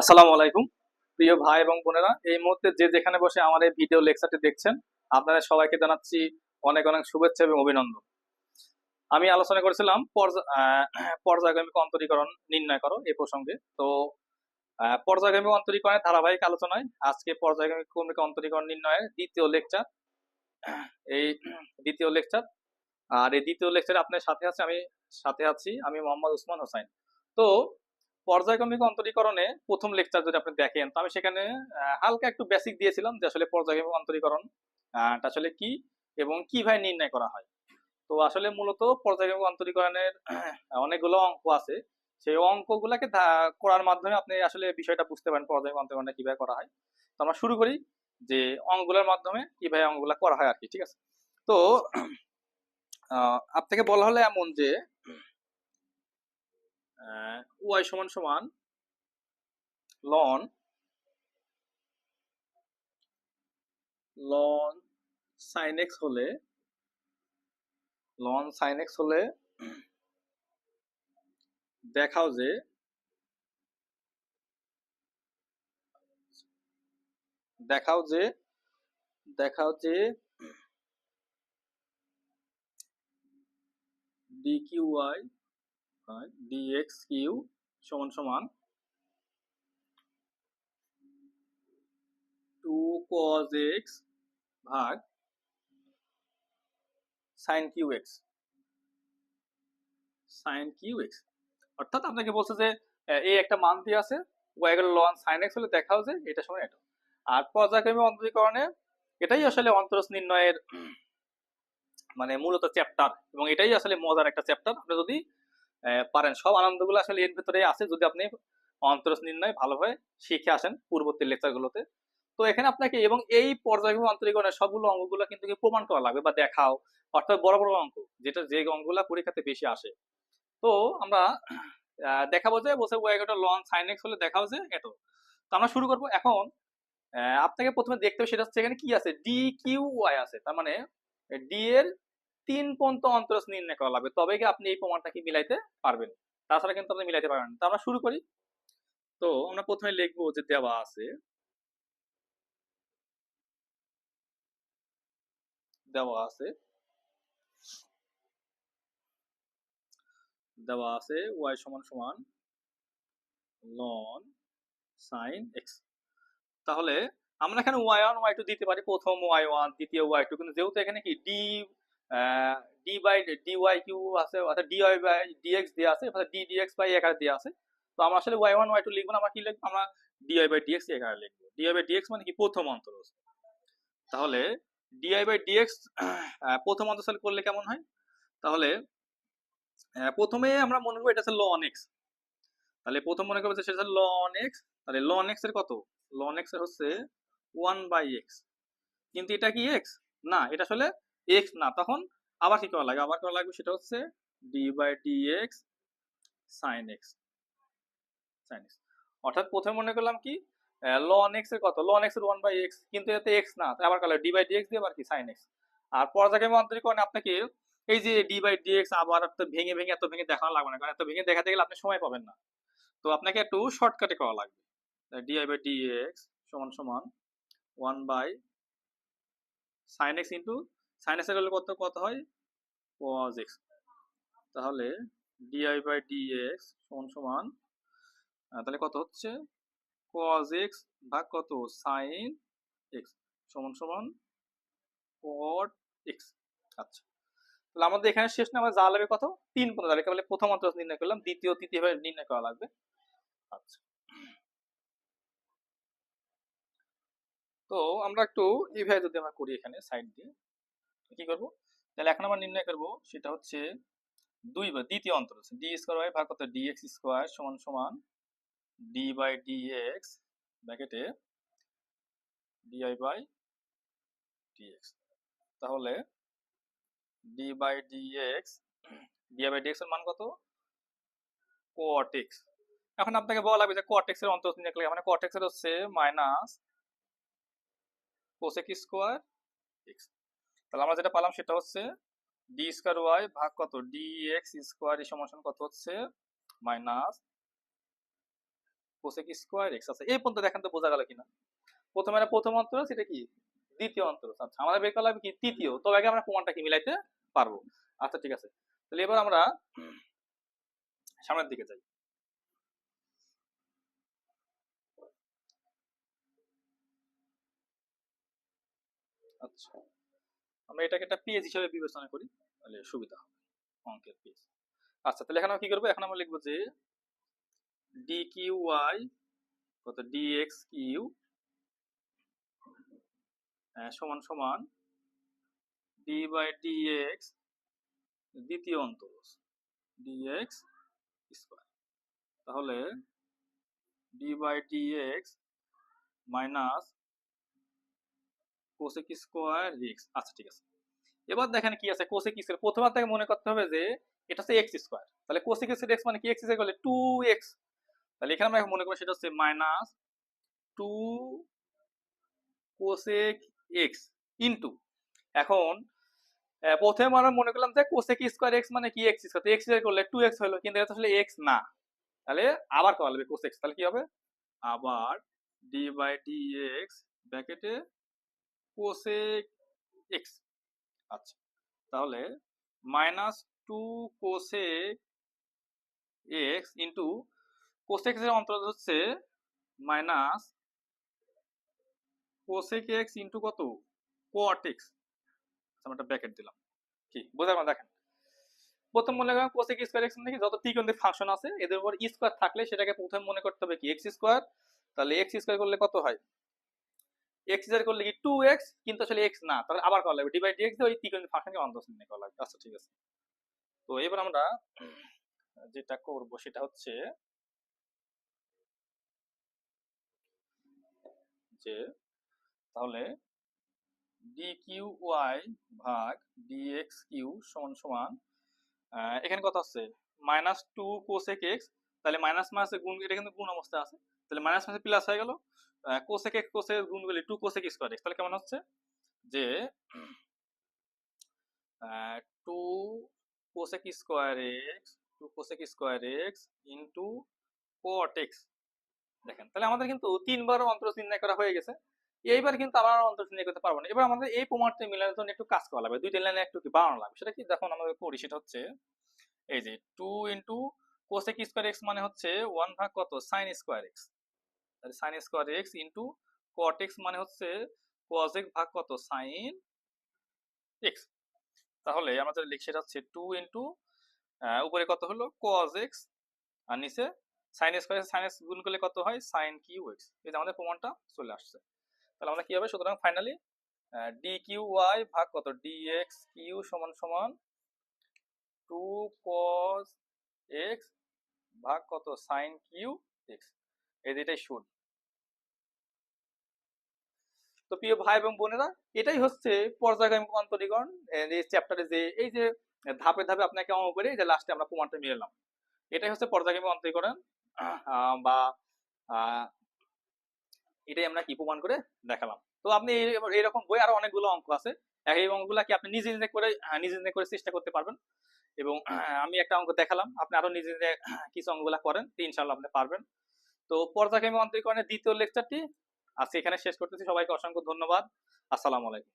আসসালামু আলাইকুম। প্রিয় ভাই এবং বোনেরা এই মুহূর্তে যে যেখানে বসে আমার এই ভিডিও লেকচারটি দেখছেন আপনাদের সবাইকে জানাচ্ছি অনেক অনেক শুভেচ্ছা এবং অভিনন্দন। আমি আলোচনা করেছিলাম পর্যা- আহ, পর্যায়ক্রমিক অন্তরীকরণ নির্ণয় করো এই প্রসঙ্গে। তো আহ, পর্যায়ক্রমিক অন্তরীকরণের ধারাবাহিক আলোচনায় আজকে পর্যায়ক্রমিক অন্তরীকরণ নির্ণয়ের দ্বিতীয় লেকচার এই দ্বিতীয় লেকচার। আর এই দ্বিতীয় লেকচারে আপনার সাথে আছে আমি সাথে আছি আমি মোহাম্মদ উসমান হোসাইন। তো পর্যায়ক্রমিক অন্তরীকরণে প্রথম লেকচার যদি আপনি দেখেন তো আমি সেখানে হালকা একটু বেসিক দিয়েছিলাম যে আসলে পর্যায়ক্রমিক অন্তরীকরণ আসলে কি এবং কীভাবে নির্ণয় করা হয়। তো আসলে মূলত পর্যায়ক্রমিক অন্তরীকরণের অনেকগুলো অঙ্ক আছে। সেই অঙ্কগুলোকে করার মাধ্যমে আপনি আসলে বিষয়টা বুঝতে পারেন পর্যায়ক্রমিক অন্তরীকরণটা কীভাবে করা হয়। তো আমরা শুরু করি যে অঙ্কগুলোর মাধ্যমে কীভাবে অঙ্কগুলো করা হয় আর কি ঠিক আছে? তো আহ, আপনাকে বলা হলো এমন যে ওয়াই সমান সমান লন লন সাইন এক্স হলে লন সাইন এক্স হলে দেখাও যে দেখাও যে দেখাও যে D Q Y D X Q সমান সমান টু কজ এক্স ভাগ sine Q X sine Q X অর্থাৎ আপনাকে বলছে যে এই একটা মান দিয়ে আছে ওয়াই গেল লন সাইন এক্স হলে দেখাও যে এটা সময় এটা। আর পর্যায়ক্রমিক অন্তরীকরণে এটাই আসলে অন্তরস নির্ণয়ের মানে মূলত চ্যাপ্টার এবং এটাই আসলে মজার একটা চ্যাপ্টার আপনি যদি পারেন। সব আনন্দগুলো আসলে এর ভিতরে আছে, যদি আপনি অন্তরস নির্ণয় ভালোভাবে শিখে আসেন পূর্ববর্তী লেকচারগুলোতে। তো এখানে আপনাকে এবং এই পর্যায়ক্রমিক অন্তরীকরণের সবগুলো অঙ্কগুলো কিন্তু প্রমাণ করা লাগবে বা দেখাও, অর্থাৎ বড় বড় অঙ্ক, যেটা যে অঙ্কগুলো পরীক্ষাতে বেশি আসে। তো আমরা দেখাবো যে বসে ওয়াই একটা লন সাইন এক্স হলে দেখাও যে এত। তো আমরা শুরু করব এখন আপনাকে প্রথমে দেখতে হবে সেটা হচ্ছে এখানে কি আছে? ডি কিউ ওয়াই আছে। তার মানে ডি এর তিন পন্ত অন্তরস নির্ণয় করা লাগবে। তবে কি আপনি এই প্রমাণটা কি মিলাইতে পারবেন। তাছাড়া কিন্তু আপনি মিলাইতে পারবেন তো আমরা শুরু করি। তো আমরা প্রথমে লিখব যে দেওয়া আছে। দেওয়া আছে। দেওয়া আছে ওয়াই সমান সমান লন সাইন এক্স তাহলে আমরা এখানে ওয়াই ওয়ান ওয়াই টু দিতে পারি। প্রথম ওয়াই ওয়ান দ্বিতীয় ওয়াই টু কিন্তু যেহেতু এখানে কি D D by D Y Q আছে, অর্থাৎ ডি ওয়াই বাই ডিএক্স দেওয়া আছে, অর্থাৎ ডি ডিএক্স বাই একারে দেওয়া আছে। তো আমরা আসলে ওয়াই ওয়ান ওয়াই টু লিখব না, আমরা কি লিখব? আমরা ডিআই বাই ডিএক্স একারে লিখব। ডিআই বাই ডিএক্স মানে কি? প্রথম অন্তর তাহলে ডিআই বাই ডিএক্স প্রথম অন্তঃস্থল করলে কেমন হয়? তাহলে প্রথমে আমরা মনে করব এটা হচ্ছে লন এক্স তাহলে প্রথম মনে করব সেটা হচ্ছে লন এক্স তাহলে লন এক্সের কত? লন এক্সের হচ্ছে ওয়ান বাই এক্স কিন্তু এটা কি এক্স না, এটা আসলে এক্স না, তখন আবার কি করা লাগে আবার করা লাগবে সেটা হচ্ছে D by D X sine X sine X অর্থাৎ প্রথমে মনে করলাম কি লন এক্সের কত? লন এক্সের ওয়ান বাই এক্স কিন্তু এতে এক্স না, তাই আবার করা ডি বাই ডি এক্স দিয়ে আবার কি? সাইন এক্স আর পর্যায়ক্রমিক অন্তরীকরণে আপনাকে এই যে ডি বাই ডি এক্স আবার এত ভেঙে ভেঙে, এত ভেঙে দেখানো লাগবে না, কারণ এত ভেঙে দেখাতে গেলে আপনি সময় পাবেন না। তো আপনাকে একটু শর্টকাটে করা লাগবে। ডিআই বাই ডি এক্স সমান সমান one by sine X into sine এক্সের কত কত হয়? কজ এক্স তাহলে ডিআই বাই ডি এক্স সমান সমান তাহলে কত হচ্ছে? কজ এক্স ভাগ কত? সাইন এক্স সমান সমান কট এক্স আচ্ছা তাহলে আমাদের এখানে শেষ না, আমার যা লাগবে কত? তিন পদ তাহলে কেবল প্রথম অন্তর নির্ণয় করলাম, দ্বিতীয়, তৃতীয় ভাবে নির্ণয় করা লাগবে। আচ্ছা তো আমরা একটু এইভাবে যদি আমরা করি এখানে সাইড দিয়ে কি করব? তাহলে এখন আমরা নির্ণয় করব, সেটা হচ্ছে দুই বা দ্বিতীয় অন্তর আছে। ডি স্কোয়ার ওয়াই ভাগ কত ডি এক্স স্কোয়ার সমান সমান ডি বাই ডি এক্স ব্র্যাকেটে ডিআই বাই ডিএক্স তাহলে D by DX DI by DX এর মান কত? কোট এক্স এখন আপনাকে বলা লাগবে যে কোট এক্সের অন্তর করলে মানে কোট এক্সের হচ্ছে মাইনাস কোসেক স্কোয়ার এক্স তাহলে আমরা যেটা পেলাম সেটা হচ্ছে ডি স্কোয়ার ওয়াই ভাগ কত? ডি এক্স স্কোয়ার এই সমান কত হচ্ছে? মাইনাস কোসেক স্কোয়ার এক্স আছে। এই পর্যন্ত দেখেন তো বোঝা গেল কিনা। প্রথমে প্রথম অন্তর সেটা কি? দ্বিতীয় অন্তর। আচ্ছা আমাদের বের করলাম কি? তৃতীয়। তবে আগে আমরা প্রমাণটা কি মিলাইতে পারব। আচ্ছা ঠিক আছে। তাহলে এবার আমরা সামনের দিকে যাই। আচ্ছা। আমরা এটাকে একটা পেজ হিসেবে বিবেচনা করি, তাহলে সুবিধা হবে অঙ্কের পেজ আচ্ছা তাহলে এখানে আমরা কি করব? এখন আমরা লিখব যে ডি কিউ ওয়াই কত ডি এক্স কিউ সমান সমান ডি বাই ডি এক্স দ্বিতীয় অন্তর ডি এক্স স্কোয়ার তাহলে D by D X minus cosec square X আচ্ছা ঠিক আছে। এবার দেখেন কি আছে কোসেক স্কোয়ার প্রথমবার থেকে মনে করতে হবে যে, এটা হচ্ছে এক্স স্কোয়ার তাহলে কোসেক স্কোয়ার এক্স মানে কি? এক্স স্কোয়ার করলে টু এক্স তাহলে এখানে আমরা মনে করি সেটা হচ্ছে minus two cosec X into এখন প্রথমে আমরা মনে করলাম যে কোসেক স্কোয়ার এক্স মানে কি? এক্স স্কোয়ার এক্স স্কোয়ার করলে টু এক্স হলো, কিন্তু এটা আসলে এক্স না। তাহলে আবার করা লাগবে কোসেক তাহলে কি হবে? আবার ডি বাই ডি এক্স ব্র্যাকেটে কোসেক এক্স আচ্ছা তাহলে minus two cosec X into cosec এর অন্তর্গত হচ্ছে মাইনাস কোসেক এক্স ইন্টু কত? কোয়াট এক্স আমরা একটা ব্র্যাকেট দিলাম। কি বোঝা দেখেন। প্রথম মনে করেন কোসেক স্কোয়ার এক্স মানে যত ত্রিকোণের ফাংশন আছে, এদের উপর স্কোয়ার থাকলে সেটাকে প্রথমে মনে করতে হবে কি? এক্স স্কোয়ার তাহলে এক্স স্কোয়ার করলে কত হয়? এক্স স্কোয়ার করলে কি টু এক্স কিন্তু আসলে এক্স না। তাহলে আবার করা লাগবে। ডিভাইড ওই ত্রিকোণের ফাংশনকে করা লাগবে। আচ্ছা ঠিক আছে। তো এবার আমরা যেটা সেটা হচ্ছে যে তাহলে ডি কিউ ওয়াই ভাগ ডি এক্স কিউ সমান সমান এখানে কত আছে? মাইনাস টু কোসেক এক্স তাহলে মাইনাস মাইনাসে গুণ, এটা কিন্তু গুণ অবস্থায় আছে। তাহলে মাইনাস মাইনাসে প্লাস হয়ে গেল। কোসেক এক্স কোসেক গুণ করলে টু কোসেক স্কোয়ার এক্স তাহলে কেমন হচ্ছে? যে two cosec square X two cosec square X into cot X দেখেন, তাহলে আমাদের কিন্তু তিনবার অন্তর নির্ণয় করা হয়ে গেছে। এইবার কিন্তু আবার অন্তর নির্ণয় করতে পারব না। এবার আমাদের এই প্রমাণটা মিলানোর জন্য একটু কাজ করা লাগবে। দুইটা লাইনে একটু কি বাড়ানো লাগবে? সেটা কি? দেখুন, আমাদের করি সেটা হচ্ছে, এই যে two into cosec square X মানে হচ্ছে ওয়ান ভাগ কত? সাইন স্কোয়ার এক্স তাহলে sine square X into cot X মানে হচ্ছে কোজেক ভাগ কত? সাইন এক্স তাহলে আমাদের লিখ সেটা হচ্ছে টু ইন্টু উপরে কত হলো? কজ এক্স আর নিচে সাইন স্কোয়ার সাইন এক্স গুণ করলে কত হয়? সাইন কিউ এক্স এই আমাদের প্রমাণটা চলে আসছে। তাহলে আমরা কি হবে? সুতরাং ফাইনালি ডি কিউ ওয়াই ভাগ কত? ডি এক্স কিউ সমান সমান টু কস এক্স ভাগ কত? সাইন কিউ এক্স এই যেটাই শুড তো প্রিয় ভাই এবং বোনেরা, এটাই হচ্ছে পর্যায়ক্রমিক অন্তরীকরণ। এই চ্যাপ্টারে যে, এই যে ধাপে ধাপে আপনাকে অঙ্ক করে যে লাস্টে আমরা প্রমাণটা মিলালাম এটাই হচ্ছে পর্যায়ক্রমিক অন্তরীকরণ। বা এটাই আমরা কি প্রমাণ করে দেখালাম। তো আপনি এই- এরকম বই আরও অনেকগুলো অঙ্ক আছে। এই অঙ্কগুলা কি আপনি নিজে নিজে করে নিজে নিজে করে চেষ্টা করতে পারবেন? এবং আমি একটা অঙ্ক দেখালাম আপনি আরও নিজে নিজে কিছু অঙ্কগুলা করেন ইনশাল্লাহ আপনি পারবেন। তো পর্যায়ক্রমে অন্তরীকরণের দ্বিতীয় লেকচারটি আজকে এখানে শেষ করতেছি। সবাইকে অসংখ্য ধন্যবাদ। আসসালামু আলাইকুম।